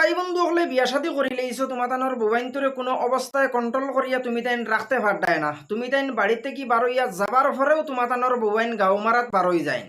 ভাই বন্ধু হলে বিয়া শাদি করি লইছো তোমাতানোর বুবাইন তোরে কোনো অবস্থায় কন্ট্রোল করিয়া তুমি তাইন রাখতে পারতায় না। তুমি তাইন বাড়িতে কি বারইয়া যাবার পরেও তোমাতানোর বুবাইন গাও মারাত বারই যায়।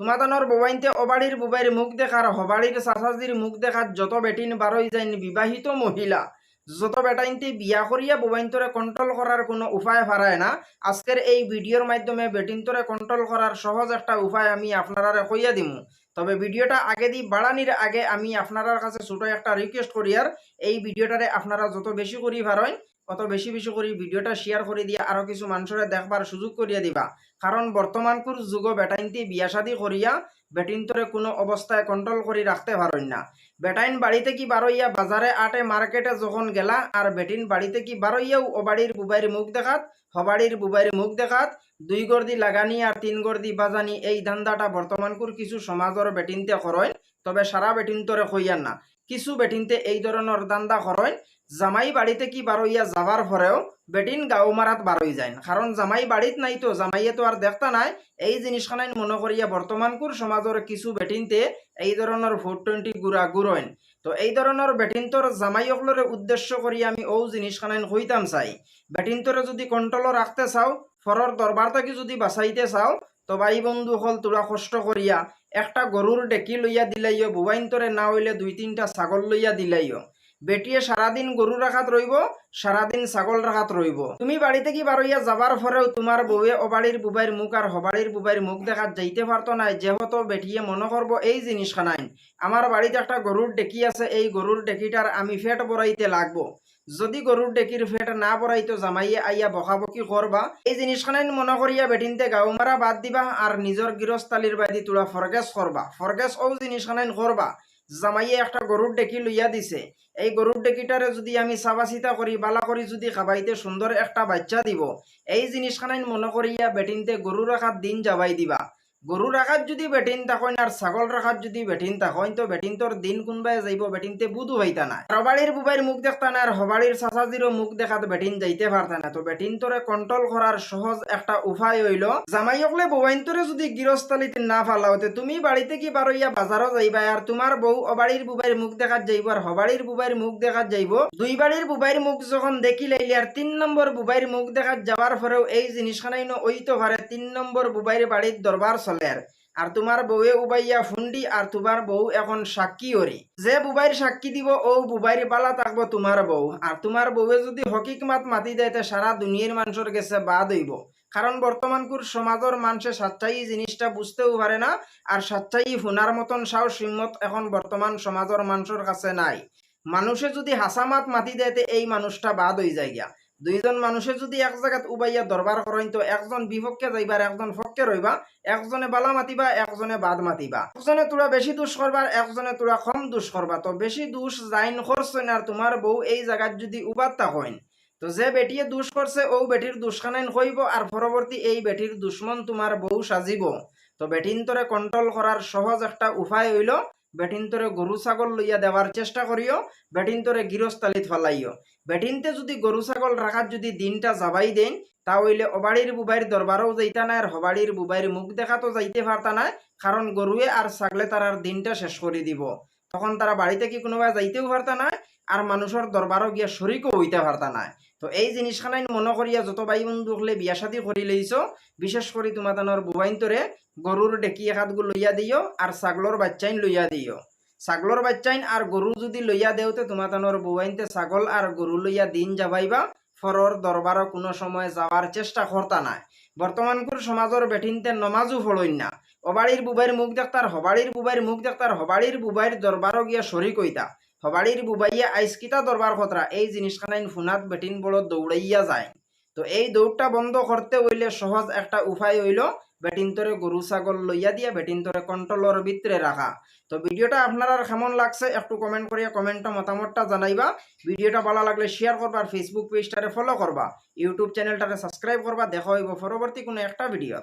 তোমাতানোর বুবাইনতে অবাড়ির বুবাইর মুখ দেখার হবাড়ির চাচাজির মুখ দেখার যত বেটিন বারই যায়, বিবাহিত মহিলা। যত বেটাইনতে বিয়া করিয়া বুবাইনতরে কন্ট্রোল করার কোনো উপায় হারায় না। আজকের এই ভিডিওর মাধ্যমে বেটিনতরে কন্ট্রোল করার সহজ একটা উপায় আমি আপনারা কইয়া দিমু। তবে ভিডিওটা আগে দিই, বাড়ানির আগে আমি আপনার কাছে ছোট একটা রিকোয়েস্ট করি আর এই ভিডিওটারে আপনারা যত বেশি করি পারেন অত বেশি বেশি করে ভিডিওটা শেয়ার করে দিয়ে আরও কিছু মানুষের দেখবার সুযোগ করিয়া দিবা। কারণ বর্তমানকুর যুগ বেটাইনটি বিয়া শাদি করিয়া বেটিনতরে কোনো অবস্থায় কন্ট্রোল করে রাখতে পারেন না। বেটাইন বাড়িতে কি বারইয়া বাজারে আটে মার্কেটে যখন গেলা আর বেটিন বাড়িতে কি বারইয়াও অবাড়ির বুবাইর মুখ দেখাত হবাড়ির বুবাইর মুখ দেখাত, দুই গর্দি লাগানি আর তিন গর্দি বাজানি এই ধান্দাটা বর্তমানকুর কিছু সমাজের বেটিনতে করেন, তবে সারা বেটিনতরে কইয়ান না। কিছু বেটিনতে এই ধরনের দান্দা করেন জামাই বাড়িতে কি বারইয়া যাবার পরেও বেটিন গাও মারাত বারই যায় কারণ জামাই বাড়িত নাই তো জামাইয়ে তো আর দেখতা নাই, এই জিনিসখানাই মনে করিয়া বর্তমানকুর সমাজের কিছু বেটিনতে এই ধরনের ফোর টোয়েন্টি গুড়া গুড়ইন তো এই ধরনের বেটিনতর জামাইসকলরে উদ্দেশ্য করি আমি ও জিনিসখানাইন কইতাম চাই। বেটিনতরে যদি কন্ট্রোল রাখতে চাও ফরর দরবার যদি বাঁচাইতে চাও তো বন্ধু হল, তোরা কষ্ট করিয়া একটা গরুর ডেকি লইয়া দিলাইও বুবাইনতরে না হইলে দুই তিনটা ছাগল লইয়া দিলাইও। বেটিয়ে সারাদিন গরু রাখাত রইব সারাদিন ছাগল রাখাত রইব তুমি বাড়িতে কি বারইয়া যাবার পরেও তোমার বউয়ে অবাড়ির বুবাইর মুখ আর হবাড়ির বুবাইর মুখ দেখাত যাইতে পারতো না যেহেতু বেটিয়ে মনে করব এই জিনিস খানাইন আমার বাড়িতে একটা গরুর ডেকি আছে, এই গরুর ডেকিটার আমি ফেট বড়াইতে লাগবো। যদি গরুর ডেকির ফেট না বড়াইতো জামাইয়ে আইয়া বকাবকি করবা এই জিনিসখানাইন মনে করিয়া বেটিনতে গাও মারা বাদ দিবা আর নিজের গৃহস্থালির বাদি তোরা ফরগেস করবা ফরগেস ও জিনিসখানাইন করবা জামাইয়ে একটা গরুর ডেকি লইয়া দিছে। এই গরুর ডেকিটারে যদি আমি চাবাচিতা করি বালা করি যদি খাবাইতে সুন্দর একটা বাচ্চা দিব, এই জিনিসখানাইন মনে করিয়া বেটিনতে গরু রাখার দিন যাবাই দিবা। গরু রাখার যদি বেটিন থাকেন আর ছাগল রাখার যদি বেটিন থাকেন তো বেটিন তোর দিন কোনবাই যাইব, বেটিনতে বুধু হইতা না হবাড়ির বুবাইর মুখ দেখতা না আর হবাড়ির চাচাজিরও মুখ দেখাত বেটিন যাইতে পারতা না তো বেটিন তোরে কন্ট্রোল করার সহজ একটা উপায় হইল, জামাইকলে বুবাইন তোরে যদি গৃহস্থালিতে না ফালাওতে, তুমি বাড়িতে কি বারইয়া বাজারও যাইবা? আর তোমার বউ অবাড়ির বুবাইর মুখ দেখাত যাইব আর হবাড়ির বুবাইর মুখ দেখাত যাইব। দুই বাড়ির বুবাইর মুখ যখন দেখি লাইলি আর তিন নম্বর বুবাইর মুখ দেখাত যাবার পরেও এই জিনিসখানাই ওইতো পারে তিন নম্বর বুবাইর বাড়ির দরবার চলে আর তোমার বউয়ে উবাইয়া ফুন্ডি আর তোমার বউ এখন সাক্ষী হরি যে বুবাইর সাক্ষী দিব ও বুবাইর বালা থাকব তোমার বউ আর তোমার বউয়ে যদি হকিক মাত মাতি দেয় সারা দুনিয়ার মানুষের গেছে বাদ হইব। কারণ বর্তমানকুর সমাজের মানুষে সাচ্চাই জিনিসটা বুঝতেও পারে না আর সাচ্চাই ফুনার মতন সাহস হিম্মত এখন বর্তমান সমাজের মানুষের কাছে নাই। মানুষে যদি হাসামাত মাতি দেয় এই মানুষটা বাদ হয়ে যায় গিয়া দুইজন মানুষে যদি এক জায়গাত উবাইয়া দরবার করেন তো একজন বিপক্ষে যাইবার একজন পক্ষে রইবা একজনে বালা মাতিবা, একজনে বাদ মাতিবা। একজনে তোরা বেশি দোষ করবার একজনে তোরা কম দোষ করবা তো বেশি দোষ যাইন করছেন আর তোমার বউ এই জায়গাত যদি উবাদ হইন তো যে বেটিয়ে দুষ করছে ও বেটির দুষ্কানাইন কইব আর পরবর্তী এই বেটির দুশ্মন তোমার বউ সাজিব। তো বেটিন তোরে কন্ট্রোল করার সহজ একটা উপায় হইল বেটিন তোরে গরু ছাগল লইয়া দেওয়ার চেষ্টা করিও বেটিন তোরে গৃহস্থালিত ফেলাইও। বেটিনতে যদি গরু ছাগল রাখার যদি দিনটা যাবাই দেন, তা হইলে অবাড়ির বুবাইর দরবারও যাইতা নাই আর হবাড়ির বুবাইর মুখ দেখা তো যাইতে পারতা নাই কারণ গরুয়ে আর ছাগলে তারার দিনটা শেষ করে দিব। তখন তারা বাড়িতে কি কোনোবা যাইতেও পারতা নাই আর মানুষের দরবারও গিয়া শরিকও হইতে পারতা না তো এই জিনিসখানাই মনে করিয়া যত ভাই বন্ধু হলে বিয়া শাদি করি লইছ, বিশেষ করে তোমাদের বুবাইনতরে গরুর ডেকি একাতগু লইয়া দিও আর ছাগলর বাচ্চাইন লইয়া দিও। ছাগলর বাচ্চাইন আর গরু যদি লইয়া দেওতে তোমাদের বুবাইনতে ছাগল আর গরু লইয়া দিন যাবাইবা ফরর দরবারও কোনো সময় যাওয়ার চেষ্টা করতা নাই। বর্তমানকুর সমাজের বেঠিনতে নমাজও ফলইন না। অবাড়ির বুবাইর মুখ দেখতার হবাড়ির বুবাইর মুখ দেখতার হবাড়ির বুবাইর দরবারও গিয়া শরিক হইতা হবাড়ির বুবাইয়া আইসকিতা দরবার খতরা এই জিনিসখানাইন ফুনাত বেটিন বড় দৌড়াইয়া যায়। তো এই দৌড়টা বন্ধ করতে হইলে সহজ একটা উপায় হইল বেটিনতরে গরু ছাগল লইয়া দিয়া বেটিনতরে কন্ট্রোলর ভিতরে রাখা তো ভিডিওটা আপনার কেমন লাগছে একটু কমেন্ট করিয়া কমেন্টটা মতামতটা জানাইবা। ভিডিওটা ভালো লাগলে শেয়ার করবা আর ফেসবুক পেজটারে ফলো করবা ইউটিউব চ্যানেলটারে সাবস্ক্রাইব করবা দেখা হইব পরবর্তী কোনো একটা ভিডিও